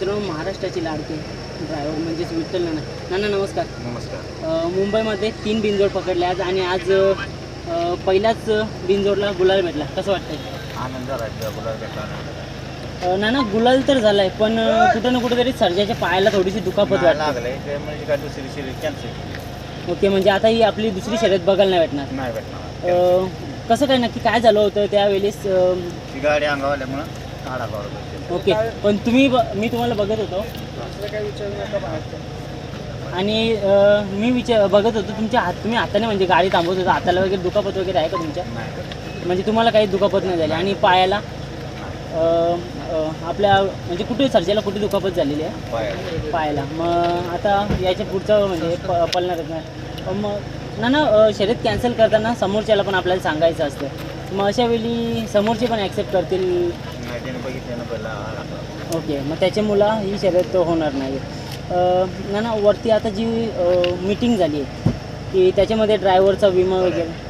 मित्रांनो महाराष्ट्राची लाडके ड्रायव्हर म्हणजेच विठ्ठल नाना. नाना नमस्कार. नमस्कार. अ, मुंबईमध्ये तीन बिनजोड पकडले आज आणि आज अ, पहिल्याच बिनजोडला गुलाल भेटला. कसं वाटतंय? आनंद त्या गुलाल भेटला अ, नाना गुलाल तर झालाय पण अ, कुठं ना कुठेतरी सर्जाच्या पायाला थोडीशी दुखापत वाटते. लागले ते म्हणजे काय दुसरी सिरीज कॅन्सल केली ओके म्हणजे आता ही आपली दुसरी शर्यत बघायला नाही भेटणार. नाही भेटणार. अ, कसं काय नक्की काय झालं होतं त्यावेळेस अ, ती गाडी ओके पण तुम्ही ब- मी तुम्हाला बघत होतो. आणि अ, मी विचार बघत होतो तुमच्या हात तुम्ही हाताने म्हणजे गाडी थांबवत होता हाताला वगैरे दुखापत वगैरे आहे का तुमच्या? म्हणजे तुम्हाला काही दुखापत नाही झाली आणि पायाला अ, अ, आपल्या म्हणजे कुठे सर्जाला कुठे दुखापत झालेली आहे? पाय पायाला. मग आता याच्या पुढचं म्हणजे प पळणारच नाही पण मग ना ना अ, शर्यत कॅन्सल करताना समोरच्याला पण आपल्याला सांगायचं असतं. मग अशा वेळी समोरचे पण ॲक्सेप्ट करतील? त्याने पहिला. ओके मग त्याच्यामुळं ही शर्यत होणार नाही. अ, ना ना वरती आता जी मीटिंग झाली आहे की त्याच्यामध्ये ड्रायव्हरचा विमा वगैरे.